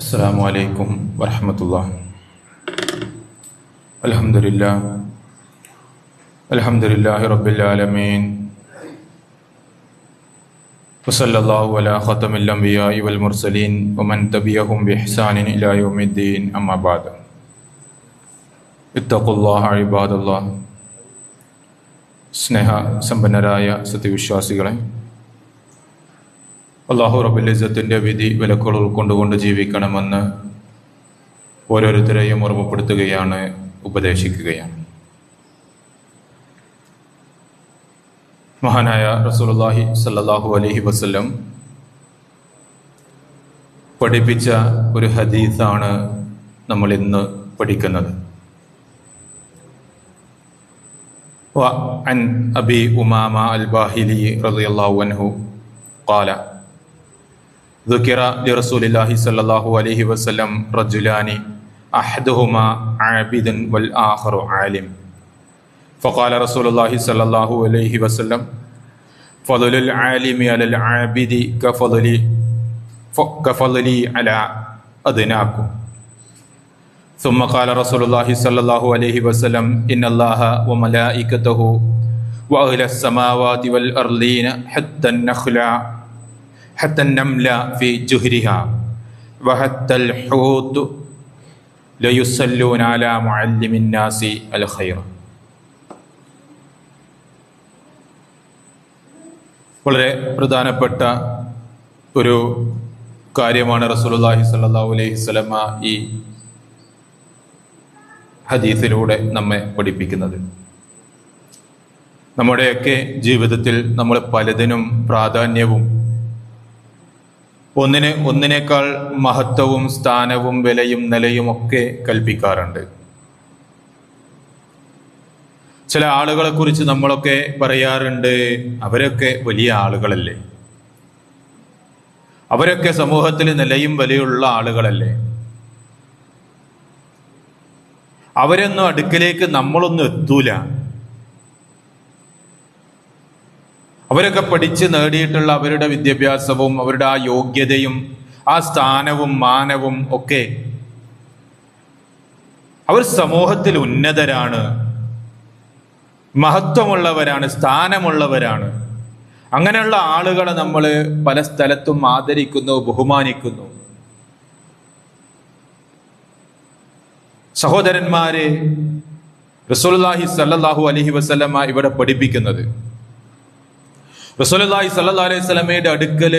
السلام عليكم ورحمة الله الحمد لله الحمد لله رب العالمين وصلى الله على ختم الأنبياء والمرسلين ومن تبعهم بإحسان إلى يوم الدين أما بعد اتقوا الله عباد الله സ്നേഹ സമ്പന്നരായ സത്യവിശ്വാസികളെ അള്ളാഹു റബുലിസത്തിൻ്റെ വിധി വിലക്കുകൾ ഉൾക്കൊണ്ടുകൊണ്ട് ജീവിക്കണമെന്ന് ഓരോരുത്തരെയും ഓർമ്മപ്പെടുത്തുകയാണ് ഉപദേശിക്കുകയാണ് മഹാനായ റസൂലുള്ളാഹി സല്ലല്ലാഹു അലൈഹി വസല്ലം പഠിപ്പിച്ച ഒരു ഹദീസാണ് നമ്മൾ ഇന്ന് പഠിക്കുന്നത് وعن أبي أمامة الباهلي رضي الله عنه قال ذكر لرسول الله صلى الله عليه وسلم رجلان أحدهما عابد والآخر عالم فقال رسول الله صلى الله عليه وسلم فضل العالم على العابد كفضل كفضلي على أدناكم ثم قال رسول الله صلى الله عليه وسلم إن الله وملائكته وأهل السماوات والأرضين حتى النخل حتى النمل في جهرها وحتى الحوت ليصلون على معلم الناس الخير വളരെ പ്രധാനപ്പെട്ട ഒരു കാര്യമാണ് റസൂലുള്ളാഹി സ്വല്ലല്ലാഹു അലൈഹി വസല്ലമ ഈ ഹദീസിലൂടെ നമ്മെ പഠിപ്പിക്കുന്നത് നമ്മുടെയൊക്കെ ജീവിതത്തിൽ നമ്മൾ പലതിനും പ്രാധാന്യവും ഒന്നിന് ഒന്നിനേക്കാൾ മഹത്വവും സ്ഥാനവും വിലയും നിലയും ഒക്കെ കൽപ്പിക്കാറുണ്ട്. ചില ആളുകളെ കുറിച്ച് നമ്മളൊക്കെ പറയാറുണ്ട് അവരൊക്കെ വലിയ ആളുകളല്ലേ? അവരൊക്കെ സമൂഹത്തിൽ നിലയും വിലയുള്ള ആളുകളല്ലേ? അവരൊന്നും അടുക്കലേക്ക് നമ്മളൊന്നും എത്തൂല. അവരൊക്കെ പഠിച്ച് നേടിയിട്ടുള്ള അവരുടെ വിദ്യാഭ്യാസവും അവരുടെ ആ യോഗ്യതയും ആ സ്ഥാനവും മാനവും ഒക്കെ അവർ സമൂഹത്തിൽ ഉന്നതരാണ്. മഹത്വമുള്ളവരാണ് സ്ഥാനമുള്ളവരാണ്. അങ്ങനെയുള്ള ആളുകളെ നമ്മൾ പല സ്ഥലത്തും ആദരിക്കുന്നു ബഹുമാനിക്കുന്നു. സഹോദരന്മാരെ റസൂലുള്ളാഹി സല്ലാഹു അലഹി വസല്ലമ ഇവിടെ പഠിപ്പിക്കുന്നത്. റസൂലുള്ളാഹി സല്ലല്ലാഹു അലൈഹി വസല്ലമയുടെ അടുക്കൽ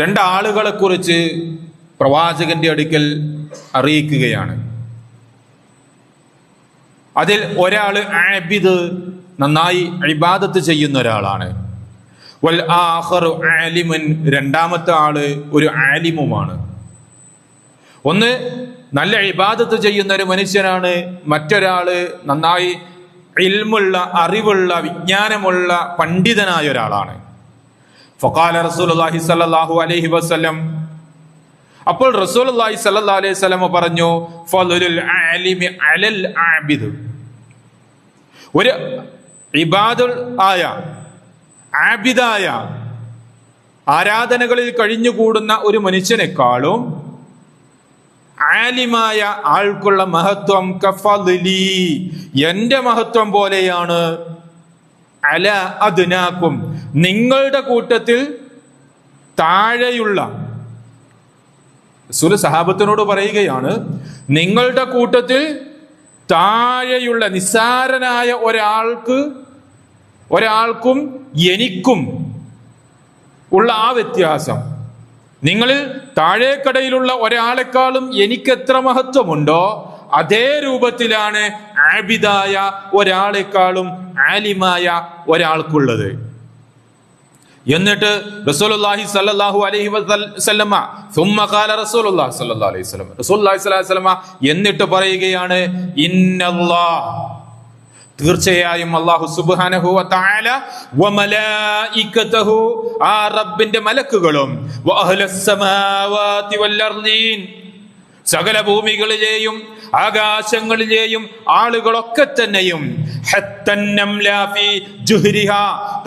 രണ്ടാളുകളെ കുറിച്ച് പ്രവാചകന്റെ അടുക്കൽ അറിയിക്കുകയാണ്. അതിൽ ഒരാൾ ആബിദ് നന്നായി ഇബാദത്ത് ചെയ്യുന്ന ഒരാളാണ്. വൽ ആഖറു ആലിമൻ രണ്ടാമത്തെ ആൾ ഒരു ആലിമുമാണ്. ഒന്ന് നല്ല ഇബാദത്ത് ചെയ്യുന്ന ഒരു മനുഷ്യനാണ്. മറ്റൊരാൾ നന്നായി ഇൽമുള്ള അറിവുള്ള വിജ്ഞാനമുള്ള പണ്ഡിതനായ ഒരാളാണ്. ഫക്കാല റസൂലുള്ളാഹി സ്വല്ലല്ലാഹു അലൈഹി വസല്ലം. അപ്പോൾ റസൂലുള്ളാഹി സല്ലാ അലൈഹി വസല്ലം പറഞ്ഞു ഒരു ഇബാദുൽ ആയ ആബിദായ ആരാധനകളിൽ കഴിഞ്ഞുകൂടുന്ന ഒരു മനുഷ്യനെക്കാളും ആലിമായ ആൾക്കുള്ള മഹത്വം കഫലി എന്റെ മഹത്വം പോലെയാണ്. അല അതിനാക്കും നിങ്ങളുടെ കൂട്ടത്തിൽ താഴെയുള്ള സുല സഹാബത്തിനോട് പറയുകയാണ് നിങ്ങളുടെ കൂട്ടത്തിൽ താഴെയുള്ള നിസ്സാരനായ ഒരാൾക്ക് ഒരാൾക്കും എനിക്കും ഉള്ള ആ വ്യത്യാസം. നിങ്ങളിൽ താഴേക്കടയിലുള്ള ഒരാളെക്കാളും എനിക്ക് എത്ര മഹത്വമുണ്ടോ അതേ രൂപത്തിലാണ് ആബിദായ ഒരാളെക്കാളും ആലിമായ ഒരാൾക്കുള്ളത്. എന്നിട്ട് റസൂലുള്ളാഹി സല്ലല്ലാഹു അലൈഹി വസല്ലമ സുമ്മ ഖാല റസൂലുള്ളാഹി സല്ലല്ലാഹു അലൈഹി വസല്ലം റസൂലുള്ളാഹി സ്വല്ലല്ലാഹു അലൈഹി വസല്ലമ എന്നിട്ട് പറയുകയാണ് ഇന്നല്ലാഹ് തീർച്ചയായും അള്ളാഹു സുബാനഹു ആ റബ്ബിന്റെ മലക്കുകളും സകല ഭൂമികളിലെയും ആകാശങ്ങളിലെയും ആളുകളൊക്കെ തന്നെയും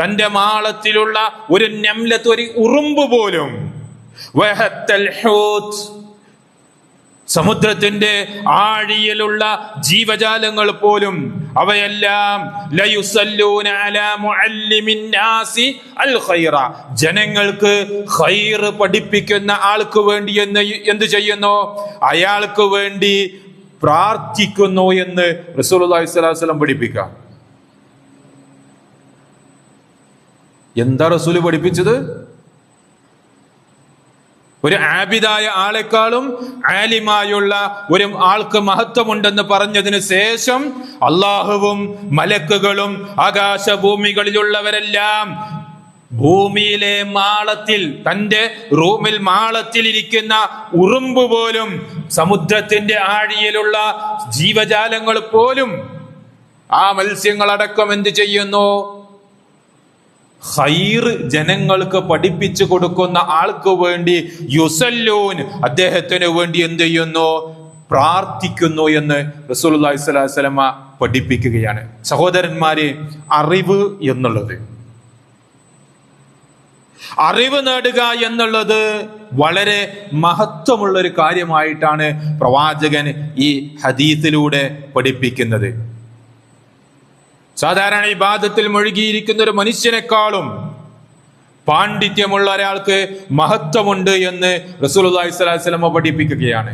തന്റെ മാളത്തിലുള്ള ഒരു നംലത്ത് ഒരു ഉറുമ്പ് പോലും സമുദ്രത്തിന്റെ ആഴിയിലുള്ള ജീവജാലങ്ങൾ പോലും അവയെല്ലാം ജനങ്ങൾക്ക് ഖൈർ പഠിപ്പിക്കുന്ന ആൾക്ക് വേണ്ടി എന്ന് എന്ത് ചെയ്യുന്നു? അയാൾക്ക് വേണ്ടി പ്രാർത്ഥിക്കുന്നു എന്ന് വസല്ലം പഠിപ്പിക്കാം എന്താ റസൂൽ പഠിപ്പിച്ചത്? ഒരു ആബിദായ ആളെക്കാളും ആലിമായുള്ള ഒരു ആൾക്ക് മഹത്വമുണ്ടെന്ന് പറഞ്ഞതിന് ശേഷം അള്ളാഹുവും മലക്കുകളും ആകാശഭൂമികളിലുള്ളവരെല്ലാം ഭൂമിയിലെ മാളത്തിൽ തന്റെ റൂമിൽ മാളത്തിൽ ഇരിക്കുന്ന ഉറുമ്പ് പോലും സമുദ്രത്തിന്റെ ആഴിയിലുള്ള ജീവജാലങ്ങൾ പോലും ആ മത്സ്യങ്ങളടക്കം എന്ത് ചെയ്യുന്നു? ഹൈർ ജനങ്ങൾക്ക് പഠിപ്പിച്ചു കൊടുക്കുന്ന ആൾക്ക് വേണ്ടി യുസല്ലൂൻ അദ്ദേഹത്തിന് വേണ്ടി എന്ത് ചെയ്യുന്നു? പ്രാർത്ഥിക്കുന്നു എന്ന് റസൂലുള്ളാഹി സ്വലാസ്ലമ പഠിപ്പിക്കുകയാണ്. സഹോദരന്മാരെ അറിവ് എന്നുള്ളത്. അറിവ് നേടുക എന്നുള്ളത് വളരെ മഹത്വമുള്ള ഒരു കാര്യമായിട്ടാണ് പ്രവാചകൻ ഈ ഹദീത്തിലൂടെ പഠിപ്പിക്കുന്നത്. സാധാരണ ഇബാദത്തിൽ മുഴുകിയിരിക്കുന്ന ഒരു മനുഷ്യനേക്കാളും പാണ്ഡിത്യമുള്ള ഒരാൾക്ക് മഹത്വമുണ്ട് എന്ന് അലൈഹി വസല്ലമ പഠിപ്പിക്കുകയാണ്.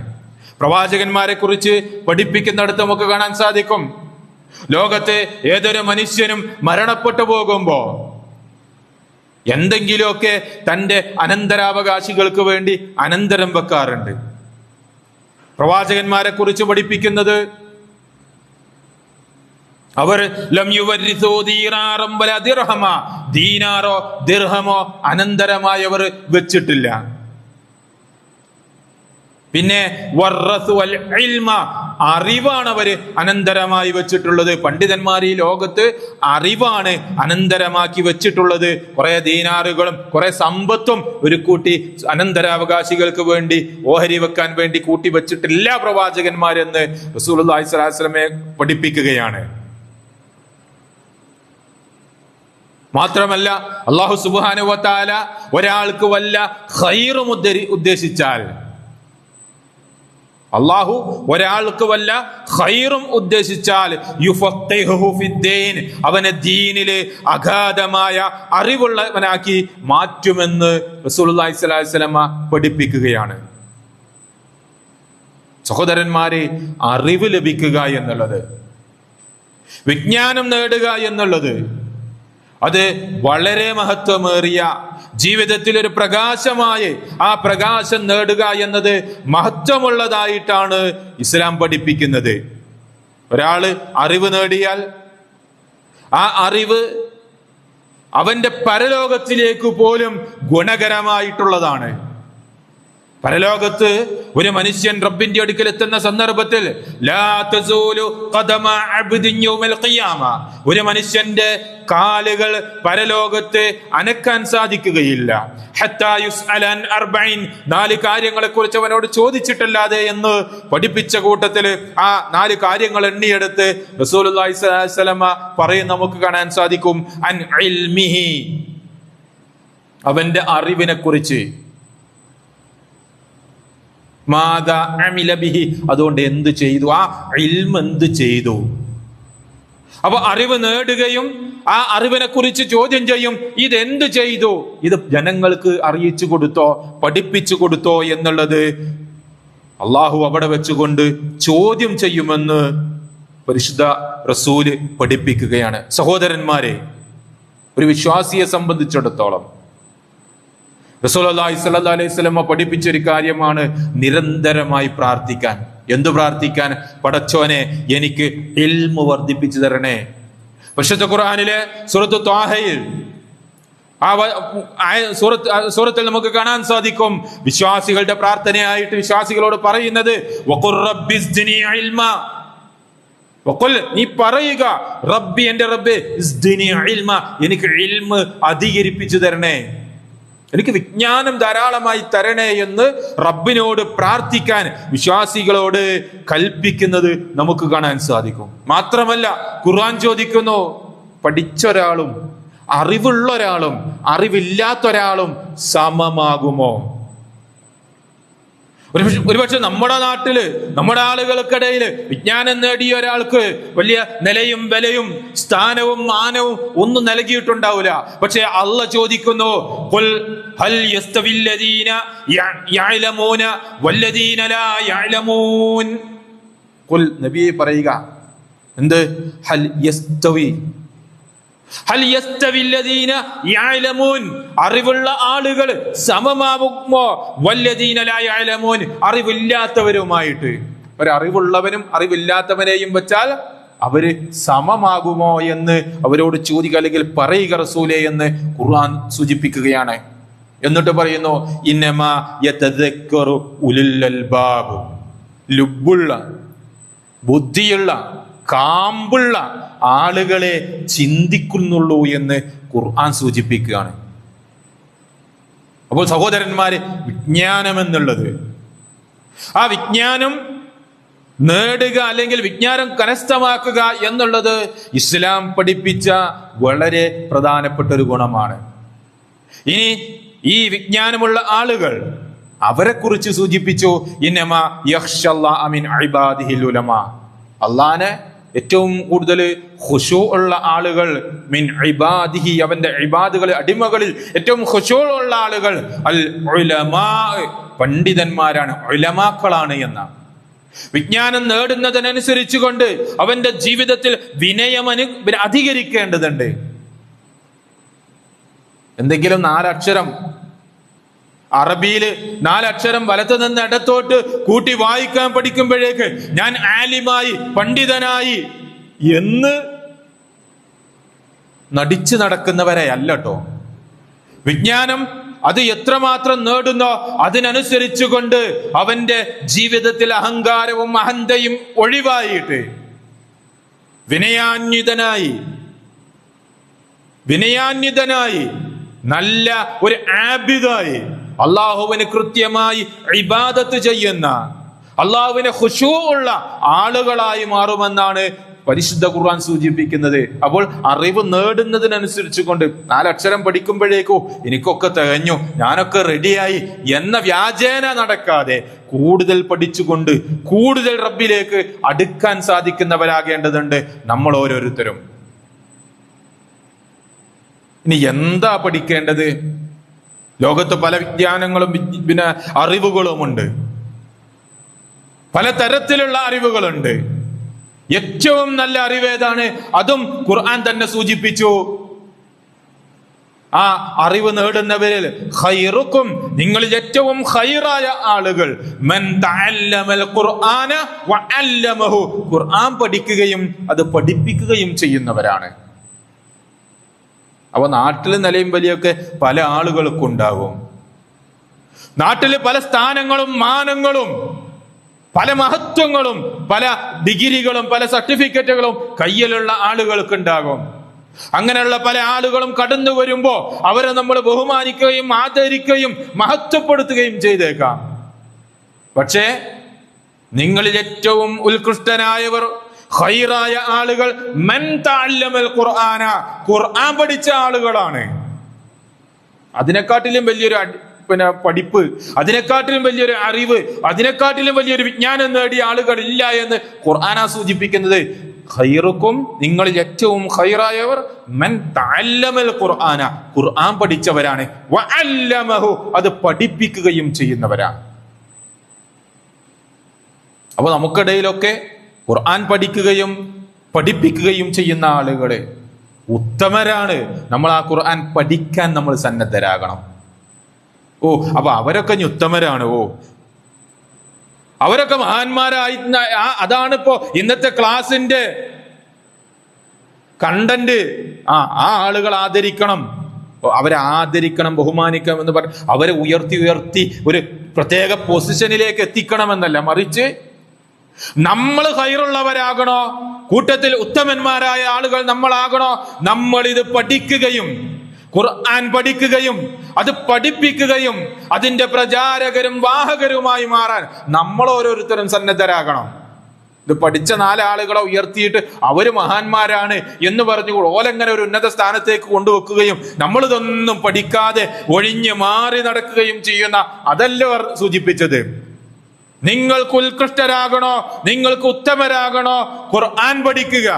പ്രവാചകന്മാരെ കുറിച്ച് പഠിപ്പിക്കുന്നിടത്ത് നമുക്ക് കാണാൻ സാധിക്കും. ലോകത്തെ ഏതൊരു മനുഷ്യനും മരണപ്പെട്ടു പോകുമ്പോ എന്തെങ്കിലുമൊക്കെ തന്റെ അനന്തരാവകാശികൾക്ക് വേണ്ടി അനന്തരം വെക്കാറുണ്ട്. പ്രവാചകന്മാരെ കുറിച്ച് പഠിപ്പിക്കുന്നത് അവർ ദീനാറം ദിർഹമ. ദീനാറോ ദിർഹമോ അനന്തരമായി അവർ വെച്ചിട്ടില്ല. പിന്നെ അറിവാണ് അവർ അനന്തരമായി വെച്ചിട്ടുള്ളത്. പണ്ഡിതന്മാർ ഈ ലോകത്ത് അറിവാണ് അനന്തരമാക്കി വെച്ചിട്ടുള്ളത്. കുറെ ദീനാറുകളും കുറെ സമ്പത്തും ഒരു കൂട്ടി അനന്തരാവകാശികൾക്ക് വേണ്ടി ഓഹരി വെക്കാൻ വേണ്ടി കൂട്ടി വെച്ചിട്ടില്ല പ്രവാചകന്മാരെന്ന് റസൂൽ അലൈഹിസ്ലാമെ പഠിപ്പിക്കുകയാണ്. മാത്രമല്ല അള്ളാഹു സുബാനുവത്താല ഒരാൾക്ക് വല്ല ഹൈറും ഉദ്ദേശിച്ചാൽ അള്ളാഹു ഒരാൾക്ക് വല്ല ഖൈറും ഉദ്ദേശിച്ചാൽ അവനെ ദീനിൽ അഗാധമായ അറിവുള്ളവനാക്കി മാറ്റുമെന്ന് വസല്ലമ പഠിപ്പിക്കുകയാണ്. സഹോദരന്മാരെ അറിവ് ലഭിക്കുക എന്നുള്ളത് വിജ്ഞാനം നേടുക എന്നുള്ളത് അത് വളരെ മഹത്വമേറിയ ജീവിതത്തിൽ ഒരു പ്രകാശമായി ആ പ്രകാശം നേടുക എന്നത് മഹത്വമുള്ളതായിട്ടാണ് ഇസ്ലാം പഠിപ്പിക്കുന്നത്. ഒരാൾ അറിവ് നേടിയാൽ ആ അറിവ് അവന്റെ പരലോകത്തിലേക്ക് പോലും ഗുണകരമായിട്ടുള്ളതാണ്. പരലോകത്ത് ഒരു മനുഷ്യൻ റബ്ബിന്റെ അടുക്കൽ എത്തുന്ന സന്ദർഭത്തിൽ ഒരു മനുഷ്യന്റെ കാലുകൾ പരലോകത്ത് അനക്കാൻ സാധിക്കുകയില്ല. നാല് കാര്യങ്ങളെ കുറിച്ച് അവനോട് ചോദിച്ചിട്ടല്ലാതെ എന്ന് പഠിപ്പിച്ച കൂട്ടത്തിൽ ആ നാല് കാര്യങ്ങൾ എണ്ണിയെടുത്ത് വസല്ലമ പറയും നമുക്ക് കാണാൻ സാധിക്കും അൻ അവന്റെ അറിവിനെ കുറിച്ച് മാതാ അതുകൊണ്ട് എന്ത് ചെയ്തു? ആ ഇൽമ എന്ത് ചെയ്തു? അപ്പൊ അറിവ് നേടുകയും ആ അറിവിനെ കുറിച്ച് ചോദ്യം ചെയ്യും. ഇതെന്ത് ചെയ്തു? ഇത് ജനങ്ങൾക്ക് അറിയിച്ചു കൊടുത്തോ പഠിപ്പിച്ചു കൊടുത്തോ എന്നുള്ളത് അള്ളാഹു അവിടെ വെച്ചുകൊണ്ട് ചോദ്യം ചെയ്യുമെന്ന് പരിശുദ്ധ റസൂൽ പഠിപ്പിക്കുകയാണ്. സഹോദരന്മാരെ ഒരു വിശ്വാസിയെ സംബന്ധിച്ചിടത്തോളം റസൂലി സല്ലാ അലൈഹി സ്വലമ പഠിപ്പിച്ച ഒരു കാര്യമാണ് നിരന്തരമായി പ്രാർത്ഥിക്കാൻ. എന്തു പ്രാർത്ഥിക്കാൻ? പടച്ചോനെ എനിക്ക് എൽമു വർദ്ധിപ്പിച്ചു തരണേ. പരിശുദ്ധ ഖുർആനിലെ സുറത്ത് ത്വാഹയിൽ ആ സൂറത്ത് സൂറത്തിൽ നമുക്ക് കാണാൻ സാധിക്കും. വിശ്വാസികളുടെ പ്രാർത്ഥനയായിട്ട് വിശ്വാസികളോട് പറയുന്നത്. നീ പറയുക റബ്ബി എന്റെ റബ്ബ് എനിക്ക് അധികരിപ്പിച്ചു തരണേ. എനിക്ക് വിജ്ഞാനം ധാരാളമായി തരണേ എന്ന് റബ്ബിനോട് പ്രാർത്ഥിക്കാൻ വിശ്വാസികളോട് കൽപ്പിക്കുന്നത് നമുക്ക് കാണാൻ സാധിക്കും. മാത്രമല്ല ഖുർആൻ ചോദിക്കുന്നു പഠിച്ച ഒരാളും അറിവുള്ള ഒരാളും അറിവില്ലാത്ത ഒരാളും സമമാകുമോ? ഒരു ഒരുപക്ഷെ നമ്മുടെ നാട്ടിൽ നമ്മുടെ ആളുകൾക്കിടയിൽ വിജ്ഞാനം നേടിയ ഒരാൾക്ക് വലിയ നിലയും വിലയും സ്ഥാനവും മാനവും ഒന്നും നൽകിയിട്ടുണ്ടാവില്ല. പക്ഷെ അള്ള ചോദിക്കുന്നു പറയുക എന്ത്? ഹൽ യസ്തവി അറിവുള്ള ആളുകൾ സമമാവുമോ? വല്ലദീന ലാ യഅലമൂൻ. അറിവില്ലാത്തവരുമായിട്ട്. ഒരറിവുള്ളവനും അറിവില്ലാത്തവനെയും വെച്ചാൽ അവർ സമമാകുമോ എന്ന് അവരോട് ചോദിക്കുക അല്ലെങ്കിൽ പറയുക റസൂലേ എന്ന് ഖുർആൻ സൂചിപ്പിക്കുകയാണ്. എന്നിട്ട് പറയുന്നു ഇന്നമാ യതദക്കറു ഉലുൽ അൽബാബ് ലുബുള്ള ബുദ്ധിയുള്ള കാമ്പുള്ള ആളുകളെ ചിന്തിക്കുന്നുള്ളൂ എന്ന് ഖുർആൻ സൂചിപ്പിക്കുകയാണ്. അപ്പോൾ സഹോദരന്മാര് വിജ്ഞാനം എന്നുള്ളത് ആ വിജ്ഞാനം നേടുക അല്ലെങ്കിൽ വിജ്ഞാനം കരസ്ഥമാക്കുക എന്നുള്ളത് ഇസ്ലാം പഠിപ്പിച്ച വളരെ പ്രധാനപ്പെട്ട ഒരു ഗുണമാണ്. ഇനി ഈ വിജ്ഞാനമുള്ള ആളുകൾ അവരെ കുറിച്ച് സൂചിപ്പിച്ചു ഇന്നമ യഹ്ഷല്ലാ അമിൻ ഇബാദിഹിൽ ഉലമ. അള്ളാനെ ഏറ്റവും കൂടുതൽ ഹുഷോ ഉള്ള ആളുകൾ മിൻ ഇബാദിഹി അവന്റെ ഇബാദുകളിൽ അടിമകളിൽ ഏറ്റവും ഹുഷോ ഉള്ള ആളുകൾ അൽ ഉലമാ പണ്ഡിതന്മാരാണ് ഉലമാക്കളാണ് എന്ന വിജ്ഞാനം നേടുന്നതിനനുസരിച്ച് കൊണ്ട് അവന്റെ ജീവിതത്തിൽ വിനയമനു അധികരിക്കേണ്ടതുണ്ട്. എന്തെങ്കിലും നാലക്ഷരം അറബിയിൽ നാലക്ഷരം വലത്തു നിന്ന് ഇടത്തോട്ട് കൂട്ടി വായിക്കാൻ പഠിക്കുമ്പോഴേക്ക് ഞാൻ ആലിമായി പണ്ഡിതനായി എന്ന് നടിച്ചു നടക്കുന്നവരെ അല്ലട്ടോ വിജ്ഞാനം അത് എത്രമാത്രം നേടുന്നോ അതിനനുസരിച്ചു കൊണ്ട് അവന്റെ ജീവിതത്തിൽ അഹങ്കാരവും അഹന്തയും ഒഴിവായിട്ട് വിനയാന്വിതനായി വിനയാന്വിതനായി നല്ല ഒരു ആബിദായി അള്ളാഹുവിന് കൃത്യമായി ഇബാദത്ത് ചെയ്യുന്ന അള്ളാഹുവിന് ഖുശു ഉള്ള ആളുകളായി മാറുമെന്നാണ് പരിശുദ്ധ ഖുർആൻ സൂചിപ്പിക്കുന്നത്. അപ്പോൾ അറിവ് നേടുന്നതിനനുസരിച്ച് കൊണ്ട് നാലക്ഷരം പഠിക്കുമ്പോഴേക്കോ എനിക്കൊക്കെ തികഞ്ഞു ഞാനൊക്കെ റെഡിയായി എന്ന വ്യാജേന നടക്കാതെ കൂടുതൽ പഠിച്ചുകൊണ്ട് കൂടുതൽ റബ്ബിലേക്ക് അടുക്കാൻ സാധിക്കുന്നവരാകേണ്ടതുണ്ട് നമ്മൾ ഓരോരുത്തരും. ഇനി എന്താ പഠിക്കേണ്ടത്? ലോകത്ത് പല വിജ്ഞാനങ്ങളും വിജ്ഞ- പിന്നെ അറിവുകളുമുണ്ട്. പല തരത്തിലുള്ള അറിവുകളുണ്ട്. ഏറ്റവും നല്ല അറിവേതാണ് അതും ഖുർആൻ തന്നെ സൂചിപ്പിച്ചു. ആ അറിവ് നേടുന്നവരിൽ ഖൈറുക്കും നിങ്ങളിൽ ഏറ്റവും ഖൈറായ ആളുകൾ. മൻ തഅല്ലമൽ ഖുർആന വഅല്ലമഹു ഖുർആൻ പഠിക്കുകയും അത് പഠിപ്പിക്കുകയും ചെയ്യുന്നവരാണ്. അപ്പൊ നാട്ടിൽ നിലയും വലിയൊക്കെ പല ആളുകൾക്കും ഉണ്ടാകും നാട്ടിൽ പല സ്ഥാനങ്ങളും മാനങ്ങളും പല മഹത്വങ്ങളും പല ഡിഗ്രികളും പല സർട്ടിഫിക്കറ്റുകളും കയ്യിലുള്ള ആളുകൾക്ക് ഉണ്ടാകും അങ്ങനെയുള്ള പല ആളുകളും കടന്നു വരുമ്പോ അവരെ നമ്മൾ ബഹുമാനിക്കുകയും ആദരിക്കുകയും മഹത്വപ്പെടുത്തുകയും ചെയ്തേക്കാം. പക്ഷേ നിങ്ങളിൽ ഏറ്റവും ഉത്കൃഷ്ടനായവർ ഖൈറായ ആളുകൾ മൻ ഖുർആന. ഖുർആൻ പഠിച്ച ആളുകളാണ്. അതിനെക്കാട്ടിലും വലിയൊരു പിന്നെ പഠിപ്പ് അതിനെക്കാട്ടിലും വലിയൊരു അറിവ് അതിനെക്കാട്ടിലും വലിയൊരു വിജ്ഞാനം നേടിയ ആളുകൾ ഇല്ല എന്ന് ഖുർആന സൂചിപ്പിക്കുന്നത്. ഖൈറുക്കും നിങ്ങളിൽ ഏറ്റവും ഖൈറായവർ മൻ തഅല്ലമൽ ഖുർആന. ഖുർആൻ പഠിച്ചവരാണ്. അത് പഠിപ്പിക്കുകയും ചെയ്യുന്നവരാണ് അപ്പൊ നമുക്കിടയിലൊക്കെ ഖുർആൻ പഠിക്കുകയും പഠിപ്പിക്കുകയും ചെയ്യുന്ന ആളുകൾ ഉത്തമരാണ്. നമ്മൾ ആ ഖുർആൻ പഠിക്കാൻ നമ്മൾ സന്നദ്ധരാകണം. ഓ അപ്പൊ അവരൊക്കെ ഉത്തമരാണ്. ഓ. അവരൊക്കെ മഹാന്മാരായി ആ അതാണ് ഇപ്പോ ഇന്നത്തെ ക്ലാസിന്റെ കണ്ടന്റ്. ആ ആ ആളുകൾ ആദരിക്കണം. അവരെ ആദരിക്കണം ബഹുമാനിക്കണം എന്ന് പറഞ്ഞ് അവരെ ഉയർത്തി ഉയർത്തി ഒരു പ്രത്യേക പൊസിഷനിലേക്ക് എത്തിക്കണമെന്നല്ല. മറിച്ച് നമ്മൾ ഹൈറുള്ളവരാകണോ? കൂട്ടത്തിൽ ഉത്തമന്മാരായ ആളുകൾ നമ്മളാകണോ? നമ്മൾ ഇത് പഠിക്കുകയും ഖുർആൻ പഠിക്കുകയും അത് പഠിപ്പിക്കുകയും അതിന്റെ പ്രചാരകരും വാഹകരുമായി മാറാൻ നമ്മൾ ഓരോരുത്തരും സന്നദ്ധരാകണം. ഇത് പഠിച്ച നാലാളുകളെ ഉയർത്തിയിട്ട് അവർ മഹാന്മാരാണ് എന്ന് പറഞ്ഞു ഓലെങ്ങനെ ഒരു ഉന്നത സ്ഥാനത്തേക്ക് കൊണ്ടുവെക്കുകയും നമ്മളിതൊന്നും പഠിക്കാതെ ഒഴിഞ്ഞു മാറി നടക്കുകയും ചെയ്യുന്ന അതല്ലോ സൂചിപ്പിച്ചത്. നിങ്ങൾക്ക് ഉത്കൃഷ്ടരാകണോ? നിങ്ങൾക്ക് ഉത്തമരാകണോ? ഖുർആൻ പഠിക്കുക.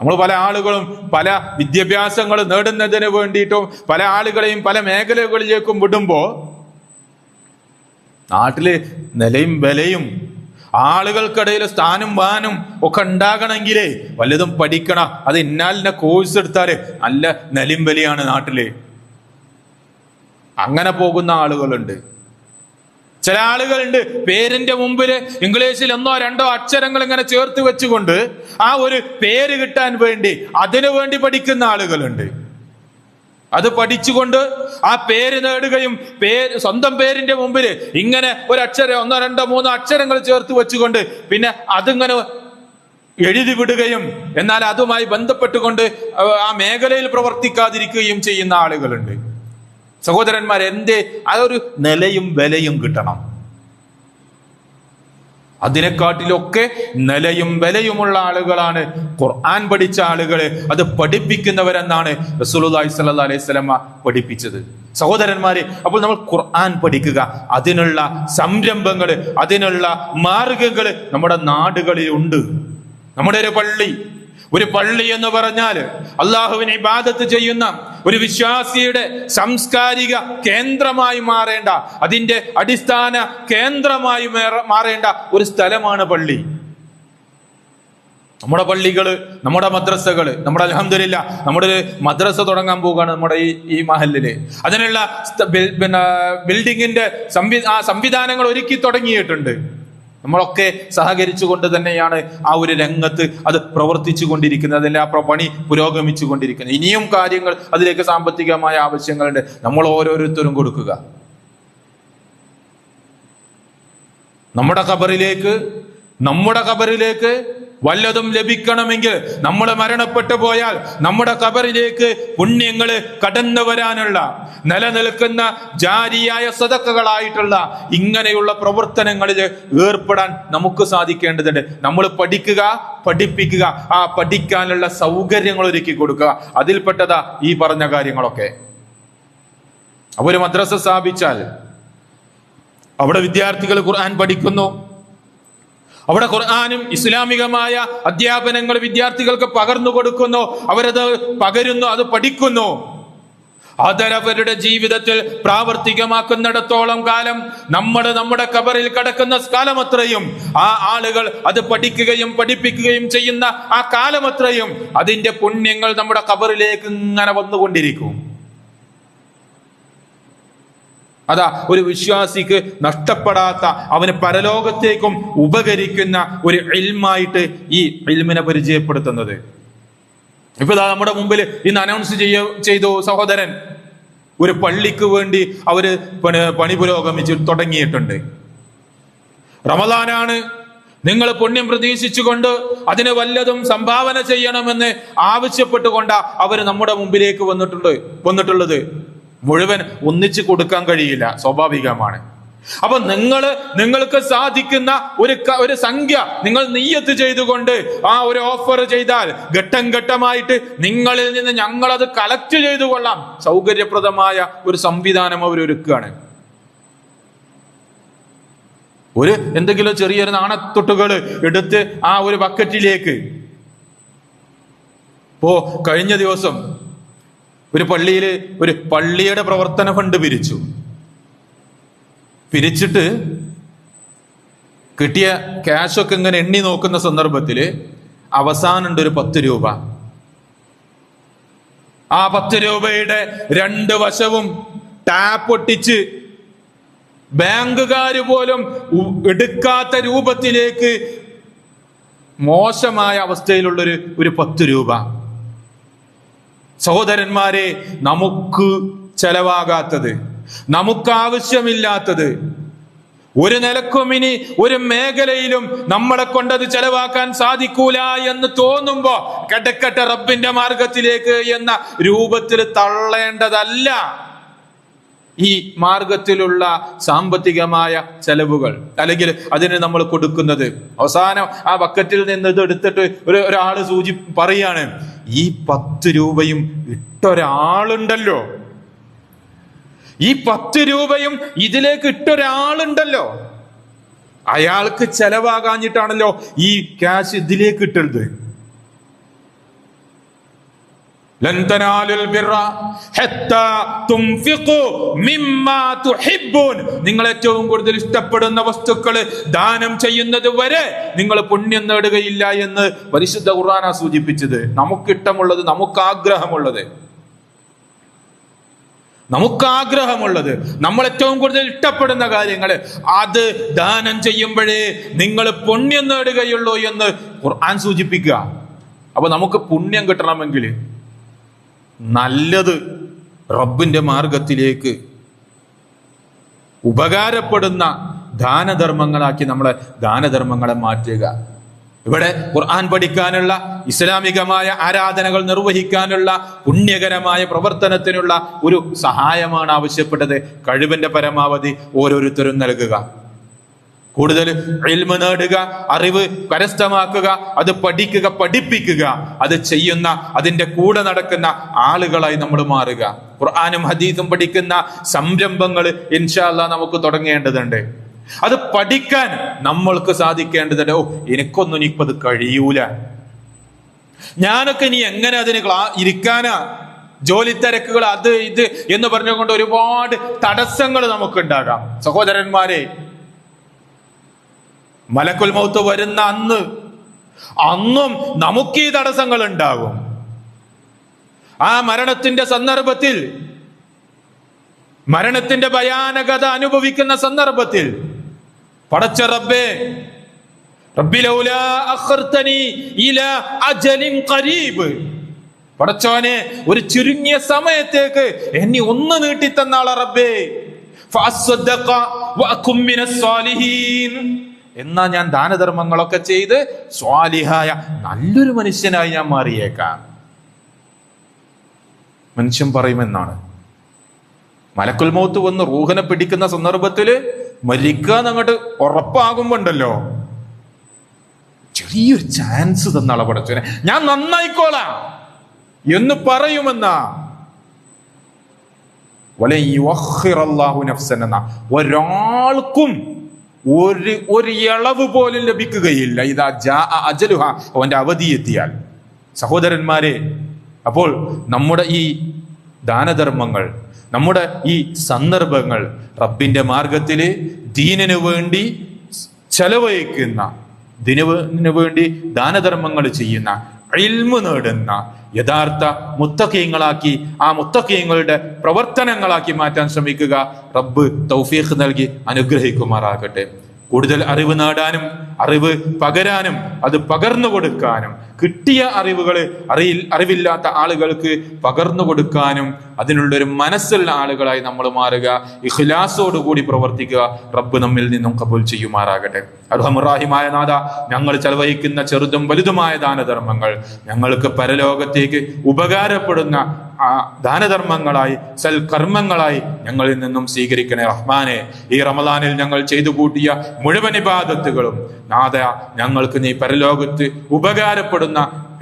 നമ്മൾ പല ആളുകളും പല വിദ്യാഭ്യാസങ്ങൾ നേടുന്നതിന് വേണ്ടിയിട്ടും പല ആളുകളെയും പല മേഖലകളിലേക്കും വിടുമ്പോ നാട്ടിൽ നിലയും വിലയും ആളുകൾക്കിടയിൽ സ്ഥാനം വാനും ഒക്കെ ഉണ്ടാകണമെങ്കിലേ വല്ലതും പഠിക്കണം അത് ഇന്നാലിന്റെ കോഴ്സ് എടുത്താൽ നല്ല നിലയും വിലയാണ് നാട്ടിൽ. അങ്ങനെ പോകുന്ന ആളുകളുണ്ട്. ചില ആളുകളുണ്ട് പേരിന്റെ മുമ്പിൽ ഇംഗ്ലീഷിൽ ഒന്നോ രണ്ടോ അക്ഷരങ്ങൾ ഇങ്ങനെ ചേർത്ത് വെച്ചുകൊണ്ട് ആ ഒരു പേര് കിട്ടാൻ വേണ്ടി അതിനു വേണ്ടി പഠിക്കുന്ന ആളുകളുണ്ട്. അത് പഠിച്ചുകൊണ്ട് ആ പേര് നേടുകയും പേര് സ്വന്തം പേരിന്റെ മുമ്പിൽ ഇങ്ങനെ ഒരു അക്ഷരം ഒന്നോ രണ്ടോ മൂന്നോ അക്ഷരങ്ങൾ ചേർത്ത് വെച്ചുകൊണ്ട് പിന്നെ അതിങ്ങനെ എഴുതി വിടുകയും എന്നാൽ അതുമായി ബന്ധപ്പെട്ടുകൊണ്ട് ആ മേഖലയിൽ പ്രവർത്തിക്കാതിരിക്കുകയും ചെയ്യുന്ന ആളുകളുണ്ട്. സഹോദരന്മാർ എന്തേ? അതൊരു നിലയും വിലയും കിട്ടണം. അതിനെക്കാട്ടിലൊക്കെ നിലയും വിലയുമുള്ള ആളുകളാണ്. ഖുർആൻ പഠിച്ച ആളുകൾ അത് പഠിപ്പിക്കുന്നവരെന്നാണ് റസൂലുള്ളാഹി സ്വല്ലല്ലാഹി അലൈഹി വസല്ലമ പഠിപ്പിച്ചത്. സഹോദരന്മാരെ അപ്പോൾ നമ്മൾ ഖുർആൻ പഠിക്കുക അതിനുള്ള സംരംഭങ്ങൾ അതിനുള്ള മാർഗങ്ങൾ നമ്മുടെ നാടുകളിൽ ഉണ്ട്. നമ്മുടെ ഒരു പള്ളി. ഒരു പള്ളി എന്ന് പറഞ്ഞാൽ അള്ളാഹുവിനെ ഇബാദത്ത് ചെയ്യുന്ന ഒരു വിശ്വാസിയുടെ സാംസ്കാരിക കേന്ദ്രമായി മാറേണ്ട അതിന്റെ അടിസ്ഥാന കേന്ദ്രമായി മാറേണ്ട ഒരു സ്ഥലമാണ് പള്ളി. നമ്മുടെ പള്ളികൾ നമ്മുടെ മദ്രസകൾ നമ്മുടെ അലഹമില്ല നമ്മുടെ ഒരു മദ്രസ തുടങ്ങാൻ പോവുകയാണ് നമ്മുടെ ഈ ഈ മഹലിൽ അതിനുള്ള പിന്നെ ബിൽഡിങ്ങിന്റെ സംവിധാനങ്ങൾ ഒരുക്കി തുടങ്ങിയിട്ടുണ്ട്. നമ്മളൊക്കെ സഹകരിച്ചുകൊണ്ട് തന്നെയാണ് ആ ഒരു രംഗത്ത് അത് പ്രവർത്തിച്ചു കൊണ്ടിരിക്കുന്നത്. അതിന്റെ ആ പണി പുരോഗമിച്ചു കൊണ്ടിരിക്കുന്നത്. ഇനിയും കാര്യങ്ങൾ അതിലേക്ക് സാമ്പത്തികമായ ആവശ്യങ്ങളുണ്ട്. നമ്മൾ ഓരോരുത്തരും കൊടുക്കുക. നമ്മുടെ ഖബറിലേക്ക് നമ്മുടെ കബറിലേക്ക് വല്ലതും ലഭിക്കണമെങ്കിൽ നമ്മൾ മരണപ്പെട്ടു പോയാൽ നമ്മുടെ കബറിലേക്ക് പുണ്യങ്ങൾ കടന്നു വരാനുള്ള നിലനിൽക്കുന്ന ജാരിയായ സതക്കകളായിട്ടുള്ള ഇങ്ങനെയുള്ള പ്രവർത്തനങ്ങളിൽ ഏർപ്പെടാൻ നമുക്ക് സാധിക്കേണ്ടതുണ്ട്. നമ്മൾ പഠിക്കുക പഠിപ്പിക്കുക ആ പഠിക്കാനുള്ള സൗകര്യങ്ങൾ ഒരുക്കി കൊടുക്കുക. അതിൽപ്പെട്ടതാ ഈ പറഞ്ഞ കാര്യങ്ങളൊക്കെ. അപ്പൊ ഒരു മദ്രസ സ്ഥാപിച്ചാൽ അവിടെ വിദ്യാർത്ഥികൾ ഖുർആൻ പഠിക്കുന്നു. അവിടെ ഖുർആാനും ഇസ്ലാമികമായ അധ്യാപനങ്ങൾ വിദ്യാർത്ഥികൾക്ക് പകർന്നു കൊടുക്കുന്നു. അവരത് പകരുന്നു അത് പഠിക്കുന്നു. അതരവരുടെ ജീവിതത്തിൽ പ്രാവർത്തികമാക്കുന്നിടത്തോളം കാലം നമ്മൾ നമ്മുടെ കബറിൽ കിടക്കുന്ന കാലമത്രയും ആ ആളുകൾ അത് പഠിക്കുകയും പഠിപ്പിക്കുകയും ചെയ്യുന്ന ആ കാലമത്രയും അതിന്റെ പുണ്യങ്ങൾ നമ്മുടെ കബറിലേക്ക് ഇങ്ങനെ വന്നുകൊണ്ടിരിക്കും. അതാ ഒരു വിശ്വാസിക്ക് നഷ്ടപ്പെടാത്ത അവന് പരലോകത്തേക്കും ഉപകരിക്കുന്ന ഒരു എൽമായിട്ട് ഈ എൽമിനെ പരിചയപ്പെടുത്തുന്നത്. ഇപ്പൊ ഇതാ നമ്മുടെ മുമ്പിൽ ഇന്ന് അനൗൺസ് ചെയ്യ ചെയ്തു സഹോദരൻ. ഒരു പള്ളിക്ക് വേണ്ടി അവർ പണി പുരോഗമിച്ച് തുടങ്ങിയിട്ടുണ്ട്. റമദാനാണ്. നിങ്ങൾ പുണ്യം പ്രതീക്ഷിച്ചുകൊണ്ട് അതിന് വല്ലതും സംഭാവന ചെയ്യണമെന്ന് ആവശ്യപ്പെട്ടുകൊണ്ടാ അവർ നമ്മുടെ മുമ്പിലേക്ക് വന്നിട്ടുണ്ട് വന്നിട്ടുള്ളത്. മുഴുവൻ ഒന്നിച്ചു കൊടുക്കാൻ കഴിയില്ല. സ്വാഭാവികമാണ്. അപ്പൊ നിങ്ങൾ നിങ്ങൾക്ക് സാധിക്കുന്ന ഒരു ഒരു സംഖ്യ നിങ്ങൾ നെയ്യത്ത് ചെയ്തുകൊണ്ട് ആ ഒരു ഓഫർ ചെയ്താൽ ഘട്ടം ഘട്ടമായിട്ട് നിങ്ങളിൽ നിന്ന് ഞങ്ങൾ അത് കളക്ട് ചെയ്തു കൊള്ളാം. സൗകര്യപ്രദമായ ഒരു സംവിധാനം അവർ ഒരുക്കുകയാണ്. ഒരു എന്തെങ്കിലും ചെറിയൊരു നാണത്തൊട്ടുകൾ എടുത്ത് ആ ഒരു ബക്കറ്റിലേക്ക് ഇപ്പോ കഴിഞ്ഞ ദിവസം ഒരു പള്ളിയിൽ ഒരു പള്ളിയുടെ പ്രവർത്തന ഫണ്ട് പിരിച്ചു പിരിച്ചിട്ട് കിട്ടിയ ക്യാഷൊക്കെ ഇങ്ങനെ എണ്ണി നോക്കുന്ന സന്ദർഭത്തിൽ അവസാനുണ്ട് ഒരു പത്ത് രൂപ. ആ പത്ത് രൂപയുടെ രണ്ട് വശവും ടാപ്പ് ഒട്ടിച്ച് ബാങ്കുകാർ പോലും എടുക്കാത്ത രൂപത്തിലേക്ക് മോശമായ അവസ്ഥയിലുള്ളൊരു ഒരു പത്ത് രൂപ. സഹോദരന്മാരെ നമുക്ക് ചെലവാകാത്തത് നമുക്ക് ആവശ്യമില്ലാത്തത് ഒരു നിലക്കും ഇനി ഒരു മേഖലയിലും നമ്മളെ കൊണ്ടത് ചെലവാക്കാൻ സാധിക്കൂല എന്ന് തോന്നുമ്പോ കിടക്കട്ടെ റബ്ബിന്റെ മാർഗത്തിലേക്ക് എന്ന രൂപത്തിൽ തള്ളേണ്ടതല്ല. ഈ മാർഗത്തിലുള്ള സാമ്പത്തികമായ ചെലവുകൾ അല്ലെങ്കിൽ അതിന് നമ്മൾ കൊടുക്കുന്നത്. അവസാനം ആ ബക്കറ്റിൽ നിന്ന് ഇത് എടുത്തിട്ട് ഒരു ഒരാൾ സൂചി പറയാണ് ഈ പത്ത് രൂപയും ഇട്ടൊരാളുണ്ടല്ലോ ഈ പത്ത് രൂപയും ഇതിലേക്ക് ഇട്ടൊരാളുണ്ടല്ലോ അയാൾക്ക് ചെലവാകാഞ്ഞിട്ടാണല്ലോ ഈ ക്യാഷ് ഇതിലേക്ക് ഇട്ടത്. നിങ്ങൾ ഏറ്റവും കൂടുതൽ ഇഷ്ടപ്പെടുന്ന വസ്തുക്കൾ ദാനം ചെയ്യുന്നത് വരെ നിങ്ങൾ പുണ്യം നേടുകയില്ല എന്ന് പരിശുദ്ധ ഖുർആന സൂചിപ്പിച്ചത്. നമുക്ക് ഇഷ്ടമുള്ളത് നമുക്ക് ആഗ്രഹമുള്ളത് നമുക്ക് ആഗ്രഹമുള്ളത് നമ്മൾ ഏറ്റവും കൂടുതൽ ഇഷ്ടപ്പെടുന്ന കാര്യങ്ങൾ അത് ദാനം ചെയ്യുമ്പോഴേ നിങ്ങൾ പുണ്യം നേടുകയുള്ളൂ എന്ന് ഖുർആൻ സൂചിപ്പിക്കുക. അപ്പൊ നമുക്ക് പുണ്യം കിട്ടണമെങ്കിൽ നല്ലത് റബ്ബിന്റെ മാർഗത്തിലേക്ക് ഉപകാരപ്പെടുന്ന ദാനധർമ്മങ്ങളാക്കി നമ്മളെ ദാനധർമ്മങ്ങളെ മാറ്റുക. ഇവിടെ ഖുർആൻ പഠിക്കാനുള്ള ഇസ്ലാമികമായ ആരാധനകൾ നിർവഹിക്കാനുള്ള പുണ്യകരമായ പ്രവർത്തനത്തിനുള്ള ഒരു സഹായമാണ് ആവശ്യപ്പെട്ടത്. കഴിവിന്റെ പരമാവധി ഓരോരുത്തരും നൽകുക. കൂടുതൽ എൽമ നേടുക അറിവ് കരസ്ഥമാക്കുക അത് പഠിക്കുക പഠിപ്പിക്കുക. അത് ചെയ്യുന്ന അതിന്റെ കൂടെ നടക്കുന്ന ആളുകളായി നമ്മൾ മാറുക. ഖുർആാനും ഹദീസും പഠിക്കുന്ന സംരംഭങ്ങൾ ഇൻഷാല്ല നമുക്ക് തുടങ്ങേണ്ടതുണ്ട്. അത് പഠിക്കാൻ നമ്മൾക്ക് സാധിക്കേണ്ടതുണ്ട്. ഓ എനിക്കൊന്നും ഇനിയിപ്പത് കഴിയൂല. ഞാനൊക്കെ ഇനി എങ്ങനെ അതിന് ക്ലാ ഇരിക്കാനാ? ജോലി തിരക്കുകൾ അത് ഇത് എന്ന് പറഞ്ഞുകൊണ്ട് ഒരുപാട് തടസ്സങ്ങൾ നമുക്കുണ്ടാകാം. സഹോദരന്മാരെ മലക്കുൽ മൗത്ത് വരുന്ന അന്ന് അന്നും നമുക്ക് ഈ തടസ്സങ്ങൾ ഉണ്ടാകും. ആ മരണത്തിന്റെ സന്ദർഭത്തിൽ മരണത്തിന്റെ ഭയാനകത അനുഭവിക്കുന്ന സന്ദർഭത്തിൽ പടച്ച റബ്ബേ പടച്ചോനെ ഒരു ചുരുങ്ങിയ സമയത്തേക്ക് എന്നെ ഒന്ന് നീട്ടി തന്നാളെ റബ്ബേ എന്നാ ഞാൻ ദാനധർമ്മങ്ങളൊക്കെ ചെയ്ത് സ്വാലിഹായ നല്ലൊരു മനുഷ്യനായി ഞാൻ മാറിയേക്കാം. മനുഷ്യൻ പറയുമെന്നാണ്. മലക്കുൽ മൗത്ത് വന്ന് റൂഹനെ പിടിക്കുന്ന സന്ദർഭത്തിൽ മരിക്കുക അങ്ങോട്ട് ഉറപ്പാകുമ്പോണ്ടല്ലോ. ചെറിയൊരു ചാൻസ് തന്നാളെ പടച്ചോനെ ഞാൻ നന്നായിക്കോളാം. എന്ന് പറയുമെന്നാ. ഒരാൾക്കും ഒരു ഒരു ഇളവ് പോലും ലഭിക്കുകയില്ല. ഇതാ ജാ അജലുഹ. അവന്റെ അവധി എത്തിയാൽ. സഹോദരന്മാരെ അപ്പോൾ നമ്മുടെ ഈ ദാനധർമ്മങ്ങൾ നമ്മുടെ ഈ സന്ദർഭങ്ങൾ റബ്ബിന്റെ മാർഗത്തിൽ ദീനിനു വേണ്ടി ചെലവഴിക്കുന്ന ദിനു വേണ്ടി ദാനധർമ്മങ്ങൾ ചെയ്യുന്ന ഇൽമു നേടുന്ന യഥാർത്ഥ മുത്തക്കീങ്ങളാക്കി ആ മുത്തക്കീങ്ങളുടെ പ്രവർത്തനങ്ങളാക്കി മാറ്റാൻ ശ്രമിക്കുക. റബ്ബ് തൗഫീഖ് നൽകി അനുഗ്രഹിക്കുമാറാകട്ടെ. കൂടുതൽ അറിവ് നേടാനും അറിവ് പകരാനും അത് പകർന്നു കൊടുക്കാനും കിട്ടിയ അറിവുകൾ അറിയിൽ അറിവില്ലാത്ത ആളുകൾക്ക് പകർന്നു കൊടുക്കാനും അതിനുള്ളൊരു മനസ്സുള്ള ആളുകളായി നമ്മൾ മാറുക ഇഖ്ലാസോടുകൂടി പ്രവർത്തിക്കുക റബ്ബ് നമ്മിൽ നിന്നും കബൂൽ ചെയ്യുമാറാകട്ടെ. അർഹമുറാഹിമായ നാഥ ഞങ്ങൾ ചെലവഴിക്കുന്ന ചെറുതും വലുതുമായ ദാനധർമ്മങ്ങൾ ഞങ്ങൾക്ക് പരലോകത്തേക്ക് ഉപകാരപ്പെടുന്ന ആ ദാനധർമ്മങ്ങളായി സൽകർമ്മങ്ങളായി ഞങ്ങളിൽ നിന്നും സ്വീകരിക്കണേ റഹ്മാനെ. ഈ റമദാനിൽ ഞങ്ങൾ ചെയ്തു കൂട്ടിയ മുഴുവൻ ഇബാദത്തുകളും നാഥ ഞങ്ങൾക്ക് നീ പരലോകത്ത് ഉപകാരപ്പെടുന്ന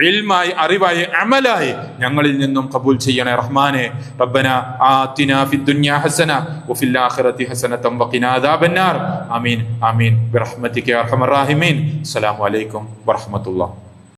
ഇൽമായി അറിവായി അമലായി ഞങ്ങളിൽ നിന്നും കബൂൽ ചെയ്യണേ റഹ്മാനെ. റബ്ബന ആതിന ഫി ദുനിയ ഹസന വഫിൽ ആഖിറതി ഹസനതൻ വഖിന അദാബന്നാർ. ആമീൻ ആമീൻ. ബിറഹ്മതിക അർഹമർ റഹീമീൻ. അസ്സലാമു അലൈക്കും വറഹ്മത്തുള്ളാഹി.